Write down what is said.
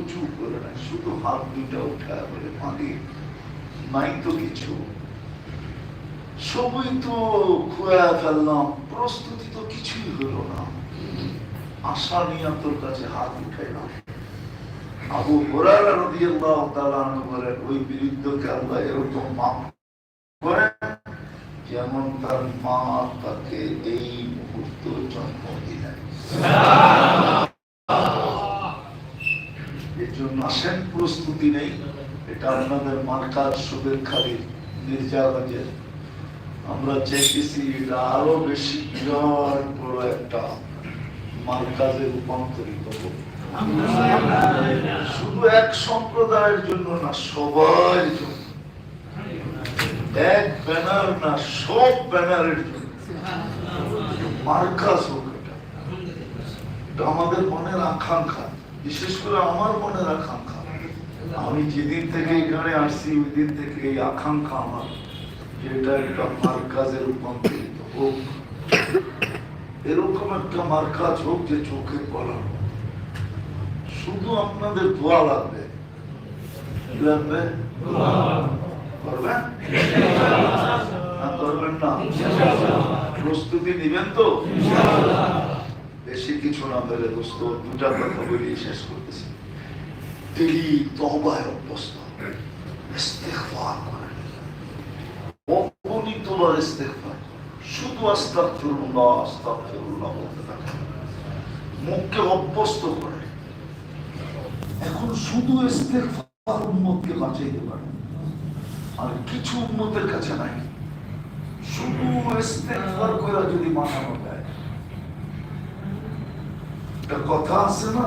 উঁচু করে না, শুধু হাত দুটা উঠা বলে মালিক নাই তো কিছু। সবই তো খুয়া ফেললাম, প্রস্তুতি তো কিছুই হলো না। আশা নিয়ে তোর কাছে হাত উঠাইলাম। আবু হুরায়রা রাদিয়াল্লাহু তাআলা ওই বিরুদ্ধকে আল্লাহ এরকম মাফ করেন যেমন তার মা তাকে এই মুহূর্ত জন্ম দিলেন। এর জন্য আসেন, প্রস্তুতি নেই। এটা আপনাদের মার্কার শুভেচ্ছারী মির্জাবাজের আমরা চেয়েছি এটা আরও বেশি বিরাট বড় একটা মার্কাজে রূপান্তরিত হোক। শুধু এক সম্প্রদায়ের জন্য না, সবার জন্য। এক ব্যানার না, সব ব্যানারের জন্য। মার্কাজ হোক এটা আমাদের মনের আকাঙ্ক্ষা। বিশেষ করে আমার মনের আকাঙ্ক্ষা। আমি যেদিন থেকে এখানে আসছি ওই দিন থেকে এই আকাঙ্ক্ষা আমার, যে এটা একটা মার্কাজে রূপান্তরিত হোক। এরকম একটা মার্কাজ হোক যে চোখে পড়ানো শুধু আপনাদের দোয়া লাগবে। করবেন না। প্রস্তুতি নিবেন তো? কিছু দোস্ত, দুটা কথা শেষ তিনি অভ্যস্ত। করেন। শুধু বলতে মুখকে অভ্যস্ত করেন এখন শুধু ইস্তেগফার উম্মতকে বাঁচাইতে পারে। আর কিছু উম্মতের কাছে নাই। শুধু ইস্তেগফার করে যদি বাঁচানো যায় একটা কথা আছে না